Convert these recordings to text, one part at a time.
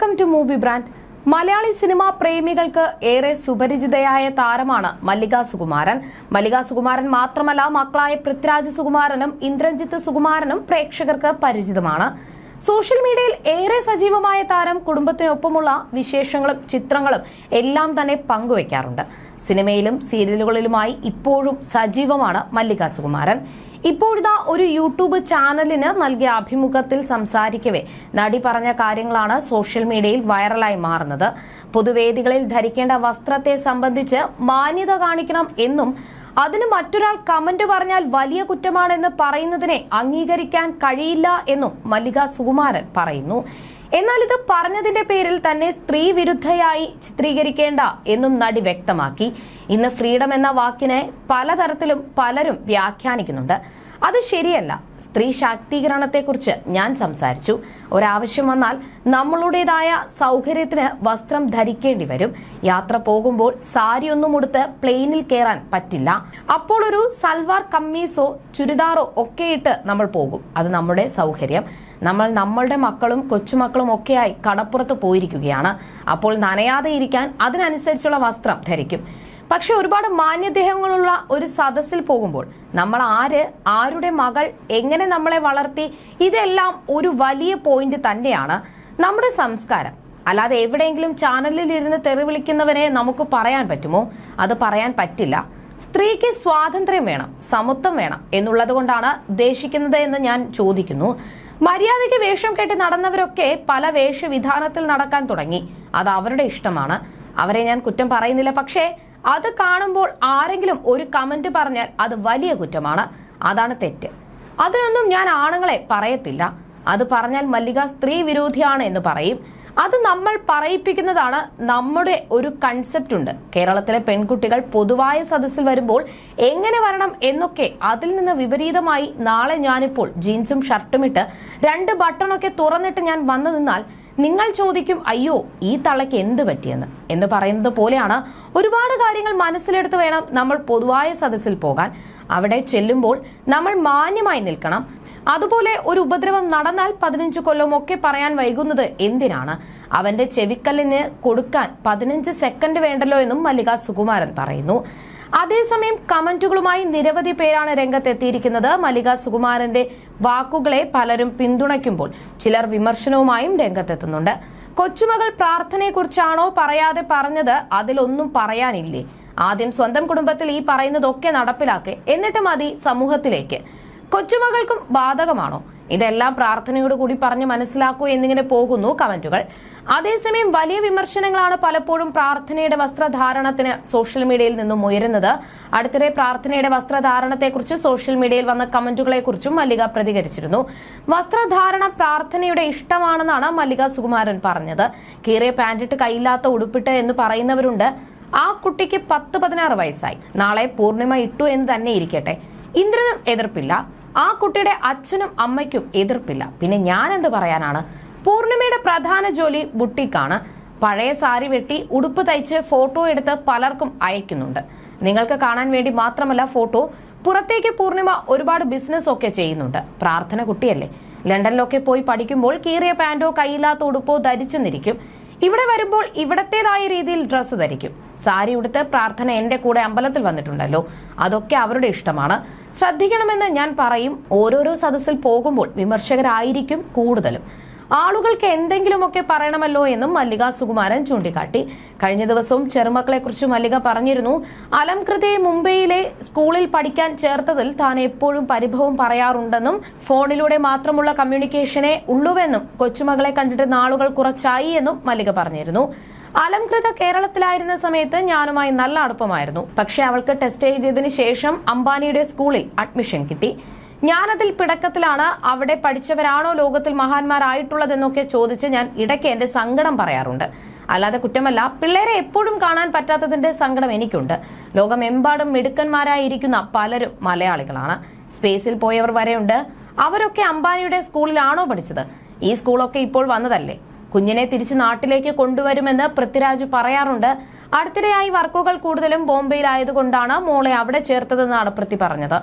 Welcome to movie brand Malayali cinema പ്രേമികൾക്ക് ഏറെ സുപരിചിതയായ താരമാണ് മല്ലിക സുകുമാരൻ. മല്ലിക സുകുമാരൻ മാത്രമല്ല മക്കളായ പൃഥ്വിരാജ് സുകുമാരനും ഇന്ദ്രജിത്ത് സുകുമാരനും പ്രേക്ഷകർക്ക് പരിചിതമാണ്. സോഷ്യൽ മീഡിയയിൽ ഏറെ സജീവമായ താരം കുടുംബത്തിനൊപ്പമുള്ള വിശേഷങ്ങളും ചിത്രങ്ങളും എല്ലാം തന്നെ പങ്കുവയ്ക്കാറുണ്ട്. സിനിമയിലും സീരിയലുകളിലുമായി ഇപ്പോഴും സജീവമാണ് മല്ലിക സുകുമാരൻ. ഇപ്പോഴിതാ ഒരു യൂട്യൂബ് ചാനലിന് നൽകിയ അഭിമുഖത്തിൽ സംസാരിക്കവേ. നടി പറഞ്ഞ കാര്യങ്ങളാണ് സോഷ്യൽ മീഡിയയിൽ വൈറലായി മാറുന്നത്. പൊതുവേദികളിൽ ധരിക്കേണ്ട വസ്ത്രത്തെ സംബന്ധിച്ച് മാന്യത കാണിക്കണം എന്നും അതിന് മറ്റൊരാൾ കമന്റ് പറഞ്ഞാൽ വലിയ കുറ്റമാണെന്ന് പറയുന്നതിനെ അംഗീകരിക്കാൻ കഴിയില്ല എന്നും മല്ലിക സുകുമാരൻ പറയുന്നു. എന്നാൽ ഇത് പറഞ്ഞതിന്റെ പേരിൽ തന്നെ സ്ത്രീ വിരുദ്ധയായി ചിത്രീകരിക്കേണ്ട എന്നും നടി വ്യക്തമാക്കി. ഇന്ന് ഫ്രീഡം എന്ന വാക്കിനെ പലതരത്തിലും പലരും വ്യാഖ്യാനിക്കുന്നുണ്ട്. അത് ശരിയല്ല. സ്ത്രീ ശാക്തീകരണത്തെക്കുറിച്ച് ഞാൻ സംസാരിച്ചു. ഒരാവശ്യം വന്നാൽ നമ്മളുടേതായ സൗകര്യത്തിന് വസ്ത്രം ധരിക്കേണ്ടി വരും. യാത്ര പോകുമ്പോൾ സാരി ഒന്നും ഉടുത്ത് പ്ലെയിനിൽ കയറാൻ പറ്റില്ല. അപ്പോൾ ഒരു സൽവാർ കമ്മീസോ ചുരിദാറോ ഒക്കെ ഇട്ട് നമ്മൾ പോകും. അത് നമ്മുടെ സൗകര്യം. നമ്മൾ നമ്മളുടെ മക്കളും കൊച്ചുമക്കളും ഒക്കെയായി കടപ്പുറത്ത് പോയിരിക്കുകയാണ്. അപ്പോൾ നനയാതെ ഇരിക്കാൻ അതിനനുസരിച്ചുള്ള വസ്ത്രം ധരിക്കും. പക്ഷെ ഒരുപാട് മാന്യദേഹങ്ങളുള്ള ഒരു സദസ്സിൽ പോകുമ്പോൾ നമ്മൾ ആര് ആരുടെ മകൾ എങ്ങനെ നമ്മളെ വളർത്തി ഇതെല്ലാം ഒരു വലിയ പോയിന്റ് തന്നെയാണ് നമ്മുടെ സംസ്കാരം. അല്ലാതെ എവിടെയെങ്കിലും ചാനലിൽ ഇരുന്ന് തെറി വിളിക്കുന്നവരെ നമുക്ക് പറയാൻ പറ്റുമോ? അത് പറയാൻ പറ്റില്ല. സ്ത്രീക്ക് സ്വാതന്ത്ര്യം വേണം സമത്വം വേണം എന്നുള്ളത് കൊണ്ടാണ് ഉദ്ദേശിക്കുന്നത് എന്ന് ഞാൻ ചോദിക്കുന്നു. മര്യാദയ്ക്ക് വേഷം കെട്ടി നടന്നവരൊക്കെ പല വേഷവിധാനത്തിൽ നടക്കാൻ തുടങ്ങി. അത് അവരുടെ ഇഷ്ടമാണ്. അവരെ ഞാൻ കുറ്റം പറയുന്നില്ല. പക്ഷേ അത് കാണുമ്പോൾ ആരെങ്കിലും ഒരു കമന്റ് പറഞ്ഞാൽ അത് വലിയ കുറ്റമാണ്. അതാണ് തെറ്റ്. അതിനൊന്നും ഞാൻ ആണുങ്ങളെ പറയത്തില്ല. അത് പറഞ്ഞാൽ മല്ലിക സ്ത്രീ വിരോധിയാണ് എന്ന് പറയും. അത് നമ്മൾ പറയിപ്പിക്കുന്നതാണ് നമ്മുടെ ഒരു കൺസെപ്റ്റ് ഉണ്ട്. കേരളത്തിലെ പെൺകുട്ടികൾ പൊതുവായ സദസ്സിൽ വരുമ്പോൾ എങ്ങനെ വരണം എന്നൊക്കെ അതിൽ നിന്ന് വിപരീതമായി നാളെ ഞാനിപ്പോൾ ജീൻസും ഷർട്ടും ഇട്ട് രണ്ട് ബട്ടണൊക്കെ തുറന്നിട്ട് ഞാൻ വന്നു നിന്നാൽ നിങ്ങൾ ചോദിക്കും അയ്യോ ഈ തള്ളയ്ക്ക് എന്ത് പറ്റിയെന്ന്? എന്ന് പറയുന്നത് പോലെയാണ് ഒരുപാട് കാര്യങ്ങൾ മനസ്സിലെടുത്ത് വേണം നമ്മൾ പൊതുവായ സദസ്സിൽ പോകാൻ. അവിടെ ചെല്ലുമ്പോൾ നമ്മൾ മാന്യമായി നിൽക്കണം. അതുപോലെ ഒരു ഉപദ്രവം നടന്നാൽ പതിനഞ്ച് കൊല്ലം ഒക്കെ പറയാൻ വൈകുന്നത് എന്തിനാണ്? അവന്റെ ചെവിക്കല്ലിന് കൊടുക്കാൻ പതിനഞ്ച് സെക്കൻഡ് വേണ്ടല്ലോ എന്നും മല്ലിക സുകുമാരൻ പറയുന്നു. അതേസമയം കമന്റുകളുമായി നിരവധി പേരാണ് രംഗത്തെത്തിയിരിക്കുന്നത്. മല്ലിക സുകുമാരന്റെ വാക്കുകളെ പലരും പിന്തുണയ്ക്കുമ്പോൾ ചിലർ വിമർശനവുമായും രംഗത്തെത്തുന്നുണ്ട്. കൊച്ചുമകൾ പ്രാർത്ഥനയെക്കുറിച്ചാണോ പറയാതെ പറഞ്ഞത്? അതിലൊന്നും പറയാനില്ലേ? ആദ്യം സ്വന്തം കുടുംബത്തിൽ ഈ പറയുന്നതൊക്കെ നടപ്പിലാക്കേ. എന്നിട്ട് മതി സമൂഹത്തിലേക്ക്. കൊച്ചുമകൾക്കും ബാധകമാണോ? ഇതെല്ലാം പ്രാർത്ഥനയോട് കൂടി പറഞ്ഞ് മനസ്സിലാക്കൂ എന്നിങ്ങനെ പോകുന്നു കമന്റുകൾ. അതേസമയം വലിയ വിമർശനങ്ങളാണ് പലപ്പോഴും പ്രാർത്ഥനയുടെ വസ്ത്രധാരണത്തിന് സോഷ്യൽ മീഡിയയിൽ നിന്നും ഉയരുന്നത്. അടുത്തിടെ പ്രാർത്ഥനയുടെ വസ്ത്രധാരണത്തെക്കുറിച്ച് സോഷ്യൽ മീഡിയയിൽ വന്ന കമന്റുകളെക്കുറിച്ചും മല്ലിക പ്രതികരിച്ചിരുന്നു. വസ്ത്രധാരണ പ്രാർത്ഥനയുടെ ഇഷ്ടമാണെന്നാണ് മല്ലിക സുകുമാരൻ പറഞ്ഞത്. കീറിയ പാന്റിട്ട് കൈയില്ലാത്ത ഉടുപ്പിട്ട് എന്ന് പറയുന്നവരുണ്ട്. ആ കുട്ടിക്ക് പത്ത് പതിനാറ് വയസ്സായി. നാളെ പൂർണിമ ഇട്ടു എന്ന് തന്നെ ഇരിക്കട്ടെ. ഇന്ദ്രനും എതിർപ്പില്ല. ആ കുട്ടിയുടെ അച്ഛനും അമ്മയ്ക്കും എതിർപ്പില്ല. പിന്നെ ഞാൻ എന്ത് പറയാനാണ്? പൂർണിമയുടെ പ്രധാന ജോലി ബുട്ടിക്കാണ്. പഴയ സാരി വെട്ടി ഉടുപ്പ് തയ്ച്ച് ഫോട്ടോ എടുത്ത് പലർക്കും അയക്കുന്നുണ്ട്. നിങ്ങൾക്ക് കാണാൻ വേണ്ടി മാത്രമല്ല ഫോട്ടോ. പുറത്തേക്ക് പൂർണിമ ഒരുപാട് ബിസിനസ് ഒക്കെ ചെയ്യുന്നുണ്ട്. പ്രാർത്ഥന കുട്ടിയല്ലേ. ലണ്ടനിലൊക്കെ പോയി പഠിക്കുമ്പോൾ കീറിയ പാന്റോ കയ്യില്ലാത്ത ഉടുപ്പോ ധരിച്ചെന്നിരിക്കും ഇവിടെ വരുമ്പോൾ ഇവിടത്തേതായ രീതിയിൽ ഡ്രസ്സ് ധരിക്കും. സാരി ഉടുത്ത് പ്രാർത്ഥന എന്റെ കൂടെ അമ്പലത്തിൽ വന്നിട്ടുണ്ടല്ലോ. അതൊക്കെ അവരുടെ ഇഷ്ടമാണ്. ശ്രദ്ധിക്കണമെന്ന് ഞാൻ പറയും. ഓരോരോ സദസ്സിൽ പോകുമ്പോൾ വിമർശകരായിരിക്കും കൂടുതലും. ആളുകൾക്ക് എന്തെങ്കിലുമൊക്കെ പറയണമല്ലോ എന്നും മല്ലിക സുകുമാരൻ ചൂണ്ടിക്കാട്ടി. കഴിഞ്ഞ ദിവസവും ചെറുമക്കളെക്കുറിച്ച് മല്ലിക പറഞ്ഞിരുന്നു. അലംകൃതയെ മുംബൈയിലെ സ്കൂളിൽ പഠിക്കാൻ ചേർത്തതിൽ താൻ എപ്പോഴും പരിഭവം പറയാറുണ്ടെന്നും ഫോണിലൂടെ മാത്രമുള്ള കമ്മ്യൂണിക്കേഷനെ ഉള്ളുവെന്നും കൊച്ചുമകളെ കണ്ടിട്ട് നാളുകൾ കുറച്ചായി എന്നും മല്ലിക പറഞ്ഞിരുന്നു. അലംകൃത കേരളത്തിലായിരുന്ന സമയത്ത് ഞാനുമായി നല്ല അടുപ്പമായിരുന്നു. പക്ഷെ അവൾക്ക് ടെസ്റ്റ് എഴുതിയതിന് ശേഷം അംബാനിയുടെ സ്കൂളിൽ അഡ്മിഷൻ കിട്ടി. ഞാനതിൽ പിടക്കത്തിലാണ് അവിടെ പഠിച്ചവരാണോ ലോകത്തിൽ മഹാന്മാരായിട്ടുള്ളതെന്നൊക്കെ ചോദിച്ച് ഞാൻ ഇടയ്ക്ക് എന്റെ സങ്കടം പറയാറുണ്ട്. അല്ലാതെ കുറ്റമല്ല പിള്ളേരെ എപ്പോഴും കാണാൻ പറ്റാത്തതിന്റെ സങ്കടം എനിക്കുണ്ട്. ലോകമെമ്പാടും മിടുക്കന്മാരായിരിക്കുന്ന പലരും മലയാളികളാണ്. സ്പേസിൽ പോയവർ വരെയുണ്ട്. അവരൊക്കെ അംബാനിയുടെ സ്കൂളിലാണോ പഠിച്ചത്? ഈ സ്കൂളൊക്കെ ഇപ്പോൾ വന്നതല്ലേ? കുഞ്ഞിനെ തിരിച്ചു നാട്ടിലേക്ക് കൊണ്ടുവരുമെന്ന് പൃഥ്വിരാജ് പറയാറുണ്ട്. അടുത്തിടെയായി വർക്കുകൾ കൂടുതലും ബോംബെയിലായതുകൊണ്ടാണ് മോളെ അവിടെ ചേർത്തതെന്നാണ് പൃഥ്വി പറഞ്ഞത്.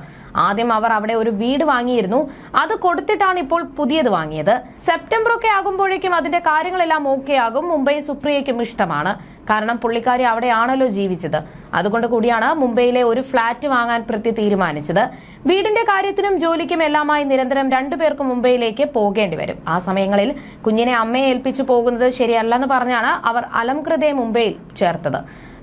ആദ്യം അവർ അവിടെ ഒരു വീട് വാങ്ങിയിരുന്നു. അത് കൊടുത്തിട്ടാണ് ഇപ്പോൾ പുതിയത് വാങ്ങിയത്. സെപ്റ്റംബർ ഒക്കെ ആകുമ്പോഴേക്കും അതിന്റെ കാര്യങ്ങളെല്ലാം ഓക്കെ ആകും മുംബൈ സുപ്രിയയ്ക്കും ഇഷ്ടമാണ്. കാരണം പുള്ളിക്കാരി അവിടെയാണല്ലോ ജീവിച്ചത്. അതുകൊണ്ട് കൂടിയാണ് മുംബൈയിലെ ഒരു ഫ്ളാറ്റ് വാങ്ങാൻ പ്രതി തീരുമാനിച്ചത്. വീടിന്റെ കാര്യത്തിനും ജോലിക്കും എല്ലാമായി നിരന്തരം രണ്ടുപേർക്ക് മുംബൈയിലേക്ക് പോകേണ്ടി വരും. ആ സമയങ്ങളിൽ കുഞ്ഞിനെ അമ്മയെ ഏൽപ്പിച്ചു പോകുന്നത് ശരിയല്ലെന്ന് പറഞ്ഞാണ് അവർ അലംകൃതയെ മുംബൈയിൽ ചേർത്തത്.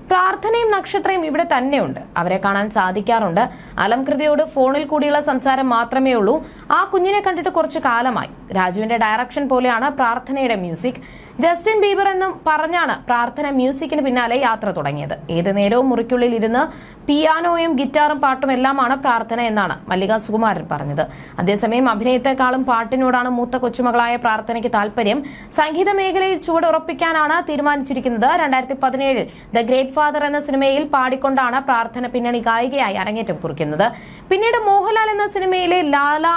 പ്രാർത്ഥനയും നക്ഷത്രയും ഇവിടെ തന്നെയുണ്ട്. അവരെ കാണാൻ സാധിക്കാറുണ്ട്. അലംകൃതയോട് ഫോണിൽ കൂടിയുള്ള സംസാരം മാത്രമേ ഉള്ളൂ. ആ കുഞ്ഞിനെ കണ്ടിട്ട് കുറച്ചു കാലമായി. രാജുവിന്റെ ഡയറക്ഷൻ പോലെയാണ് പ്രാർത്ഥനയുടെ മ്യൂസിക്. ജസ്റ്റിൻ ബീബർ എന്നും പറഞ്ഞാണ് പ്രാർത്ഥന മ്യൂസിക്കിന് പിന്നാലെ യാത്ര തുടങ്ങിയത്. ഏത് നേരവും മുറിക്കുള്ളിൽ ഇരുന്ന് പിയാനോയും ഗിറ്റാറും പാട്ടും എല്ലാമാണ് പ്രാർത്ഥന എന്നാണ് മല്ലിക സുകുമാരൻ പറഞ്ഞത്. അതേസമയം അഭിനയത്തെക്കാളും പാട്ടിനോടാണ് മൂത്ത കൊച്ചുമകളായ പ്രാർത്ഥനയ്ക്ക് താല്പര്യം സംഗീത മേഖലയിൽ ചുവടുറപ്പിക്കാനാണ് തീരുമാനിച്ചിരിക്കുന്നത്. രണ്ടായിരത്തി പതിനേഴിൽ ദ ഗ്രേറ്റ് ഫാദർ എന്ന സിനിമയിൽ പാടിക്കൊണ്ടാണ് പ്രാർത്ഥന പിന്നണി ഗായികയായി അരങ്ങേറ്റം കുറിക്കുന്നത്. പിന്നീട് മോഹൻലാൽ എന്ന സിനിമയിലെ ലാല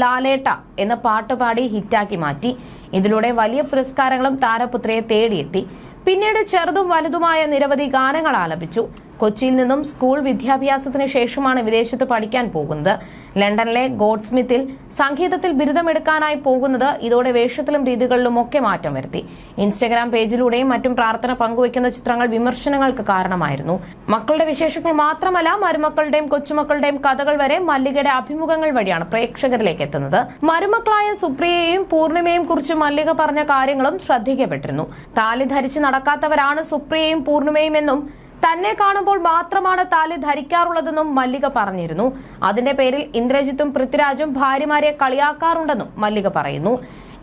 ലാലേട്ട എന്ന പാട്ട് പാടി ഹിറ്റാക്കി മാറ്റി. ഇതിലൂടെ വലിയ പുരസ്കാരങ്ങളും താരപുത്രയെ തേടിയെത്തി. പിന്നീട് ചെറുതും വലുതുമായ നിരവധി ഗാനങ്ങൾ ആലപിച്ചു. കൊച്ചിയിൽ നിന്നും സ്കൂൾ വിദ്യാഭ്യാസത്തിന് ശേഷമാണ് വിദേശത്ത് പഠിക്കാൻ പോകുന്നത്. ലണ്ടനിലെ ഗോഡ്സ്മിത്തിൽ സംഗീതത്തിൽ ബിരുദമെടുക്കാനായി പോകുന്നത് ഇതോടെ വേഷത്തിലും രീതികളിലും ഒക്കെ മാറ്റം വരുത്തി. ഇൻസ്റ്റഗ്രാം പേജിലൂടെയും മറ്റും പ്രാർത്ഥന പങ്കുവയ്ക്കുന്ന ചിത്രങ്ങൾ വിമർശനങ്ങൾക്ക് കാരണമായിരുന്നു. മക്കളുടെ വിശേഷങ്ങൾ മാത്രമല്ല മരുമക്കളുടെയും കൊച്ചുമക്കളുടെയും കഥകൾ വരെ മല്ലികയുടെ അഭിമുഖങ്ങൾ വഴിയാണ് പ്രേക്ഷകരിലേക്ക് എത്തുന്നത്. മരുമക്കളായ സുപ്രിയയെയും പൂർണിമയും കുറിച്ച് മല്ലിക പറഞ്ഞ കാര്യങ്ങളും ശ്രദ്ധിക്കപ്പെട്ടിരുന്നു. താലി ധരിച്ച് നടക്കാത്തവരാണ് സുപ്രിയയും പൂർണിമയും എന്നും തന്നെ കാണുമ്പോൾ മാത്രമാണ് താലി ധരിക്കാറുള്ളതെന്നും മല്ലിക പറഞ്ഞിരുന്നു. അതിന്റെ പേരിൽ ഇന്ദ്രജിത്തും പൃഥ്വിരാജും ഭാര്യമാരെ കളിയാക്കാറുണ്ടെന്നും മല്ലിക പറയുന്നു.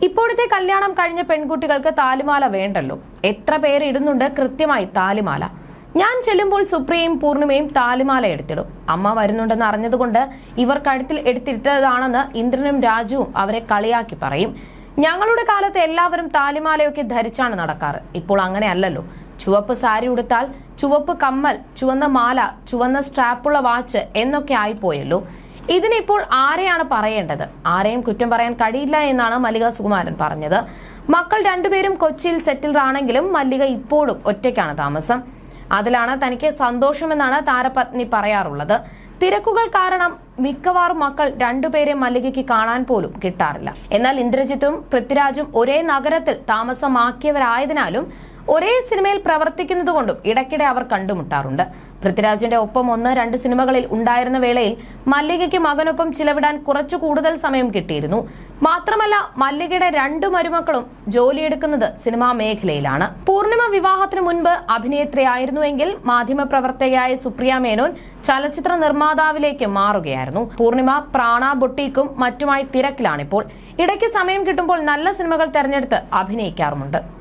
ഇപ്പോഴത്തെ കല്യാണം കഴിഞ്ഞ പെൺകുട്ടികൾക്ക് താലിമാല വേണ്ടല്ലോ. എത്ര പേര് ഇടുന്നുണ്ട് കൃത്യമായി താലിമാല. ഞാൻ ചെല്ലുമ്പോൾ സുപ്രിയയും പൂർണിമയും താലിമാല എടുത്തിടും. അമ്മ വരുന്നുണ്ടെന്ന് അറിഞ്ഞതുകൊണ്ട് ഇവർ കഴുത്തിൽ എടുത്തിട്ടതാണെന്ന് ഇന്ദ്രനും രാജുവും അവരെ കളിയാക്കി പറയും. ഞങ്ങളുടെ കാലത്ത് എല്ലാവരും താലിമാലയൊക്കെ ധരിച്ചാണ് നടക്കാറ്. ഇപ്പോൾ അങ്ങനെയല്ലല്ലോ ചുവപ്പ് സാരി ഉടുത്താൽ ചുവപ്പ് കമ്മൽ ചുവന്ന മാല ചുവന്ന സ്ട്രാപ്പുള്ള വാച്ച് എന്നൊക്കെ ആയിപ്പോയല്ലോ. ഇതിനിപ്പോൾ ആരെയാണ് പറയേണ്ടത്? ആരെയും കുറ്റം പറയാൻ കഴിയില്ല എന്നാണ് മല്ലിക സുകുമാരൻ പറഞ്ഞത്. മക്കൾ രണ്ടുപേരും കൊച്ചിയിൽ സെറ്റിൽഡ് ആണെങ്കിലും മല്ലിക ഇപ്പോഴും ഒറ്റയ്ക്കാണ് താമസം. അതിലാണ് തനിക്ക് സന്തോഷമെന്നാണ് താരപത്നി പറയാറുള്ളത്. തിരക്കുകൾ കാരണം മിക്കവാറും മക്കൾ രണ്ടുപേരെ മല്ലികയ്ക്ക് കാണാൻ പോലും കിട്ടാറില്ല. എന്നാൽ ഇന്ദ്രജിത്തും പൃഥ്വിരാജും ഒരേ നഗരത്തിൽ താമസമാക്കിയവരായതിനാലും ഒരേ സിനിമയിൽ പ്രവർത്തിക്കുന്നതുകൊണ്ടും ഇടയ്ക്കിടെ അവർ കണ്ടുമുട്ടാറുണ്ട്. പൃഥ്വിരാജിന്റെ ഒപ്പം ഒന്ന് രണ്ട് സിനിമകളിൽ ഉണ്ടായിരുന്ന വേളയിൽ മല്ലികയ്ക്ക് മകനൊപ്പം ചിലവിടാൻ കുറച്ചു കൂടുതൽ സമയം കിട്ടിയിരുന്നു. മാത്രമല്ല മല്ലികയുടെ രണ്ടു മരുമക്കളും ജോലിയെടുക്കുന്നത് സിനിമാ മേഖലയിലാണ്. പൂർണിമ വിവാഹത്തിന് മുൻപ് അഭിനേത്രിയായിരുന്നുവെങ്കിൽ മാധ്യമപ്രവർത്തകയായ സുപ്രിയ മേനോൻ ചലച്ചിത്ര നിർമ്മാതാവിലേക്ക് മാറുകയായിരുന്നു. പൂർണിമ പ്രാണ ബൊട്ടീക്കും മറ്റുമായി തിരക്കിലാണിപ്പോൾ. ഇടയ്ക്ക് സമയം കിട്ടുമ്പോൾ നല്ല സിനിമകൾ തെരഞ്ഞെടുത്ത് അഭിനയിക്കാറുമുണ്ട്.